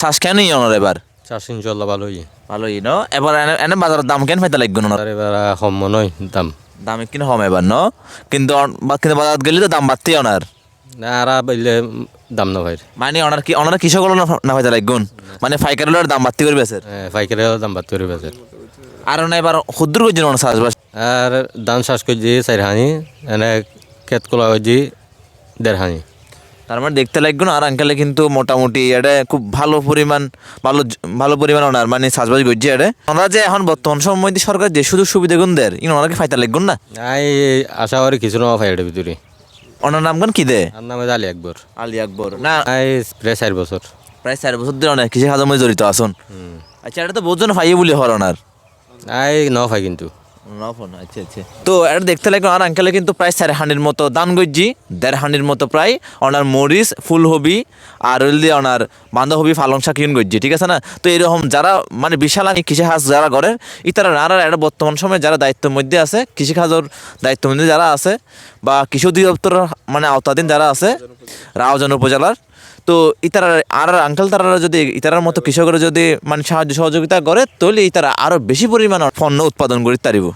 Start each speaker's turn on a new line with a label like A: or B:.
A: চাষ কেনই ওনার এবার?
B: চাষ ইনশাল্লাহ ভালোই।
A: ভালোই ন? এবার এনে বাজারের দাম কেন পাইতে লাগবে
B: আর এবার কম হয় দাম।
A: দাম কিনে কম এবার ন? কিন্তু কিন্তু বাজার গেলে তো দাম বাড়তেই ওনার
B: না আর বললে দাম না ভাই
A: মানে ওনার কি ওনার কৃষক হলো না পাইতে লাগগুন মানে ফাইকারের দাম বাড়তি করবে স্যার
B: পাইকারি দাম বাদ করে বেচে
A: আর না এবার ক্ষুদ্র করছেন ওনার চাষবাস?
B: আর ধান চাষ করছি চার হানি এনে ক্ষেত কলা করছি দেড় হানি
A: তার মানে দেখতে লাগবে না আর আঙ্কেলে কিন্তু মোটামুটি এটা খুব ভালো পরিমাণ ভালো ভালো পরিমাণ ওনার মানে চাষবাস করছে এটা ওনারা যে এখন বর্তমান সময় সরকার যে সুযোগ সুবিধা গুণ দেয় ইন ওনাকে ফাইতে লাগবে না?
B: আশা করি কিছু না ফাইডের ভিতরে
A: ওনার নাম কোন কি দে?
B: নামে আলি একবার
A: আলী আকবর। না
B: প্রায় চার বছর।
A: প্রায় চার বছর ধরে অনেক কৃষি মধ্যে জড়িত আসুন আচ্ছা এটা তো বহুজন ফাইয়ে বলি হর ওনার।
B: আই ন ফাই কিন্তু।
A: তো এটা দেখতে লাগবে আর আঙ্কেলে কিন্তু প্রায় চার হান্ডির মতো দান গজ্জি দেড় হান্ডির মতো প্রায়। ওনার মরিচ, ফুলকপি, আর দিয়ে ওনার বাঁধাকপি, পালং শাক, ইউন গজ্জি, ঠিক আছে না? তো এরকম যারা মানে বিশাল আমি কৃষিকাজ যারা করেন ইতারা আর এটা বর্তমান সময়ে যারা দায়িত্বের মধ্যে আছে কৃষিকাজের দায়িত্বের মধ্যে যারা আছে, বা কৃষি অধিদপ্তর মানে আওতাধীন যারা আছে, রাওজন উপজেলার তো ইতারা আর আঙ্কাল তারা যদি ইতারার মতো কৃষকরা যদি মানে সাহায্য সহযোগিতা করে, তাহলে ইতারা আরও বেশি পরিমাণ পণ্য উৎপাদন করতে তারিব।